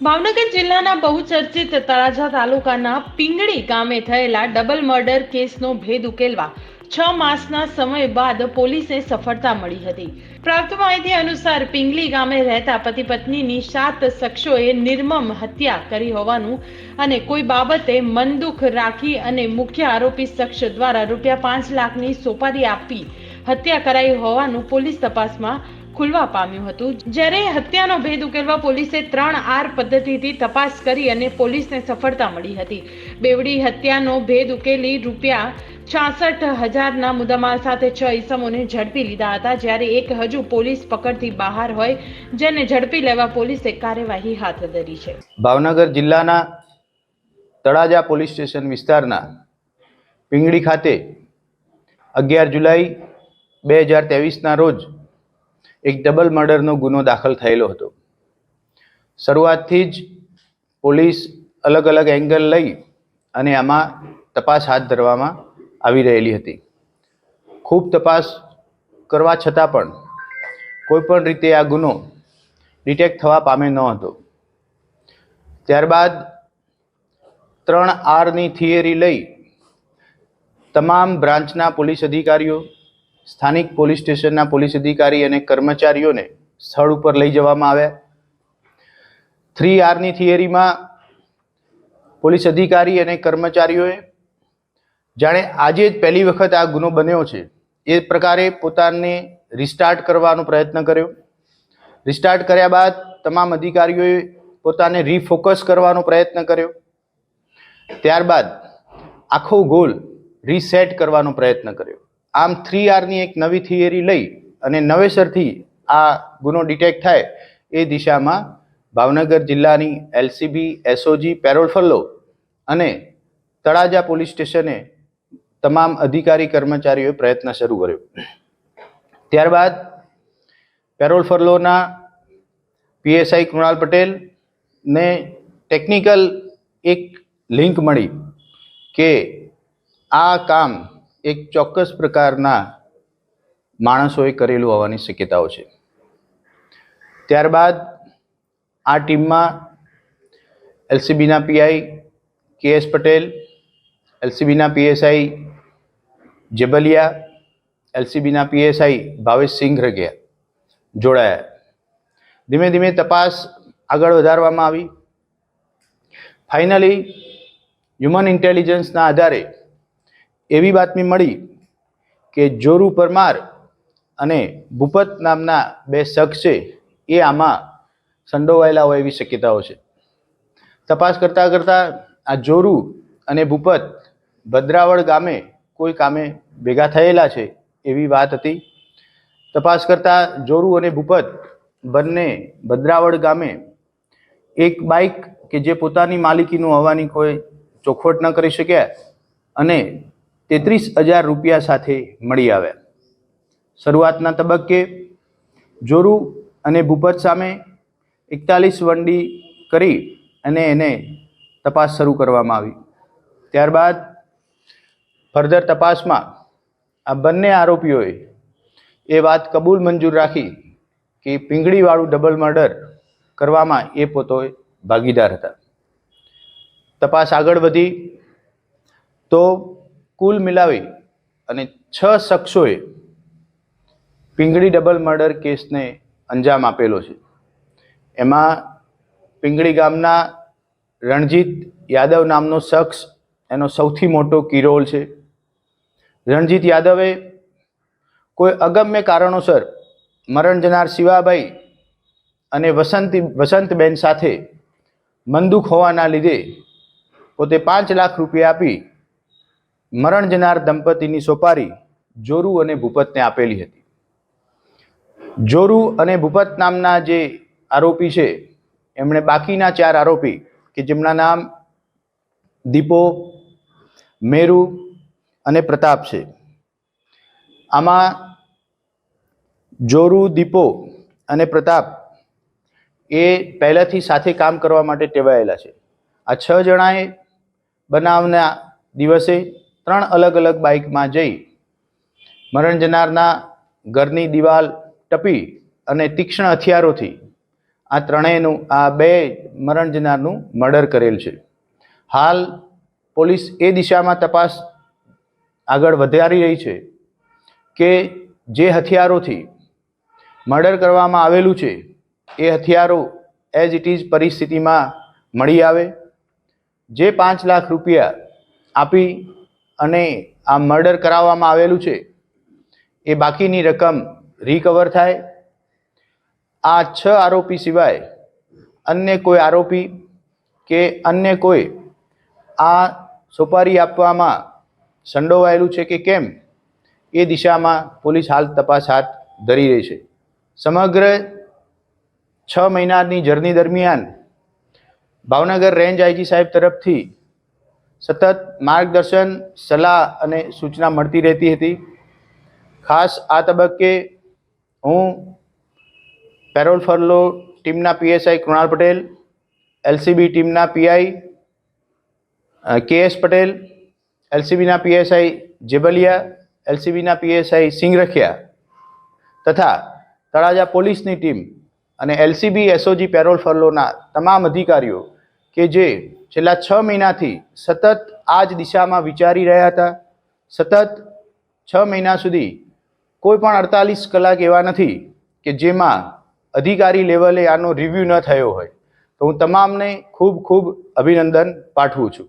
ભાવનગર જિલ્લાના બહુચર્ચિત તળાજા તાલુકાના પિંગળી ગામે થયેલા ડબલ મર્ડર કેસનો ભેદ ઉકેલવા છ માસના સમય બાદ પોલીસને સફળતા મળી હતી. પ્રાપ્ત માહિતી અનુસાર પિંગલી ગામે રહેતા પતિ પત્નીની સાત શખ્સોએ નિર્મમ હત્યા કરી હોવાનું અને કોઈ બાબતે મનદુખ રાખી અને મુખ્ય આરોપી શખ્સ દ્વારા રૂપિયા પાંચ લાખની સોપારી આપી હત્યા કરાઈ હોવાનું પોલીસ તપાસમાં ખુલવા પામ્યું હતું. જ્યારે હત્યાનો ભેદ ઉકેલવા પોલીસે ત્રણ આર પદ્ધતિથી તપાસ કરી અને પોલીસને સફળતા મળી હતી. બેવડી હત્યાનો ભેદ ઉકેલી રૂપિયા છાસઠ હજારના મુદ્દામાલ સાથે છ ઈસમોને ઝડપી લીધા હતા. જ્યારે એક હજુ પોલીસ પકડથી બહાર હોય, જેને ઝડપી લેવા પોલીસે કાર્યવાહી હાથ ધરી છે. ભાવનગર જિલ્લાના તળાજા પોલીસ સ્ટેશન વિસ્તારના પિંગળી ખાતે અગિયાર જુલાઈ બે હજાર ત્રેવીસના રોજ એક ડબલ મર્ડરનો ગુનો દાખલ થયેલો હતો. શરૂઆતથી જ પોલીસ અલગ અલગ એંગલ લઈ અને આમાં તપાસ હાથ ધરવામાં આવી રહેલી હતી. ખૂબ તપાસ કરવા છતાં પણ કોઈ પણ રીતે આ ગુનો ડિટેક્ટ થવા પામે ન હતો. ત્યારબાદ ત્રણ આરની થિયરી લઈ તમામ બ્રાન્ચના પોલીસ અધિકારીઓ સ્થાનિક પોલીસ સ્ટેશનના પોલીસ અધિકારી અને કર્મચારીઓને સ્થળ ઉપર લઈ જવામાં આવ્યા. થ્રી આરની થિયરીમાં પોલીસ અધિકારી અને કર્મચારીઓએ, જાણે આજે જ પહેલી વખત આ ગુનો બન્યો છે, એ પ્રકારે પોતાને રિસ્ટાર્ટ કરવાનો પ્રયત્ન કર્યો. રિસ્ટાર્ટ કર્યા બાદ તમામ અધિકારીઓએ પોતાને રીફોકસ કરવાનો પ્રયત્ન કર્યો. ત્યારબાદ આખો ગોલ રીસેટ કરવાનો પ્રયત્ન કર્યો. આમ થ્રી આરની એક નવી થિયરી લઈ અને નવેસરથી આ ગુનો ડિટેક્ટ થાય એ દિશામાં ભાવનગર જિલ્લાની એલસીબી એસઓજી પેરોલ ફલ્લો અને તળાજા પોલીસ સ્ટેશને તમામ અધિકારી કર્મચારીઓએ પ્રયત્ન શરૂ કર્યો. ત્યારબાદ પેરોલ ફરલોના પીએસઆઈ કૃણાલ પટેલ ને ટેકનિકલ એક લિંક મળી કે આ કામ એક ચોક્કસ પ્રકારના માણસોએ કરેલું હોવાની શક્યતાઓ છે. ત્યારબાદ આ ટીમમાં એલસીબીના પીઆઈ કે એસ પટેલ, એલસીબીના પીએસઆઈ જેબલિયા એલસીબીના પીએસઆઈ ભાવેશ સિંઘ રગિયા જોડાયા. ધીમે ધીમે તપાસ આગળ વધારવામાં આવી. ફાઇનલી, હ્યુમન ઇન્ટેલિજન્સના આધારે એવી બાતમી મળી કે જોરુ પરમાર અને ભૂપત નામના બે શખ્સ એ આમાં સંડોવાયેલા હોય એવી શક્યતાઓ છે. તપાસ કરતાં કરતાં આ જોરુ અને ભૂપત ભદ્રાવળ ગામે કોઈ કામે ભેગા થયેલા છે એવી વાત હતી. તપાસ કરતાં જોરુ અને ભૂપત બંને ભદ્રાવળ ગામે એક બાઇક કે જે પોતાની માલિકીનું હોવાની કોઈ ચોખવટ ન કરી શક્યા અને તેત્રીસ હજાર રૂપિયા સાથે મળી આવ્યા. શરૂઆતના તબક્કે જોરુ અને ભૂપત સામે એકતાલીસ વંડી કરી અને એને તપાસ શરૂ કરવામાં આવી. ત્યારબાદ ફર્ધર તપાસમાં આ બંને આરોપીઓએ એ વાત કબૂલ મંજૂર રાખી કે પીંગળીવાળું ડબલ મર્ડર કરવામાં એ પોતો ભાગીદાર હતા. તપાસ આગળ વધી તો કુલ મિલાવી અને છ શખ્સોએ પિંગળી ડબલ મર્ડર કેસને અંજામ આપેલો છે. એમાં પિંગળી ગામના રણજીત યાદવ નામનો શખ્સ, એનો સૌથી મોટો કિરોલ છે. રણજીત યાદવે કોઈ અગમ્ય કારણોસર મરણ જનાર શિવાભાઈ અને વસંતી, વસંતબેન સાથે મંદુક હોવાના લીધે પોતે પાંચ લાખ રૂપિયા આપી મરણ જનાર દંપતીની સોપારી જોરુ અને ભૂપતને આપેલી હતી. જોરુ અને ભૂપત નામના જે આરોપી છે, એમણે બાકીના ચાર આરોપી, કે જેમના નામ દીપો, મેરુ અને પ્રતાપ છે. આમાં જોરુ, દીપો અને પ્રતાપ એ પહેલાંથી સાથે કામ કરવા માટે ટેવાયેલા છે. આ છ જણાએ બનાવના દિવસે ત્રણ અલગ અલગ બાઇકમાં જઈ મરણ જનારના ઘરની દિવાલ ટપી અને તીક્ષ્ણ હથિયારોથી આ ત્રણેયનું, આ બે મરણ જનારનું મર્ડર કરેલ છે. હાલ પોલીસ એ દિશામાં તપાસ આગળ વધારી રહી છે કે જે હથિયારોથી મર્ડર કરવામાં આવેલું છે, એ હથિયારો એઝ ઇટ ઇઝ પરિસ્થિતિમાં મળી આવે, જે પાંચ લાખ રૂપિયા આપી અને આ મર્ડર કરાવવામાં આવેલું છે, એ બાકીની રકમ રિકવર થાય. આ છ આરોપી સિવાય અન્ય કોઈ આરોપી કે અન્ય કોઈ આ સોપારી આપવામાં સંડોવાયેલું છે કે કેમ, એ દિશામાં પોલીસ હાલ તપાસ હાથ ધરી રહી છે. સમગ્ર છ મહિનાની જર્ની દરમિયાન ભાવનગર રેન્જ આઈજી સાહેબ તરફથી સતત માર્ગદર્શન, સલાહ અને સૂચના મળતી રહેતી હતી. ખાસ આ તબક્કે હું પેરોલ ફરલો ટીમના પીએસઆઈ કૃણાલ પટેલ, એલસીબી ટીમના પીઆઈ કેએસ પટેલ, એલસીબીના પીએસઆઈ જેબલિયા એલસીબીના પીએસઆઈ સિંગરખિયા તથા તળાજા પોલીસની ટીમ અને એલસીબી એસઓજી પેરોલ ફરલોના તમામ અધિકારીઓ કે જે છેલ્લા છ મહિનાથી સતત આ જ દિશામાં વિચારી રહ્યા હતા, સતત છ મહિના સુધી કોઈ પણ અડતાલીસ કલાક એવા નથી કે જેમાં અધિકારી લેવલે આનો રિવ્યૂ ન થયો હોય. તો હું તમામને ખૂબ ખૂબ અભિનંદન પાઠવું છું.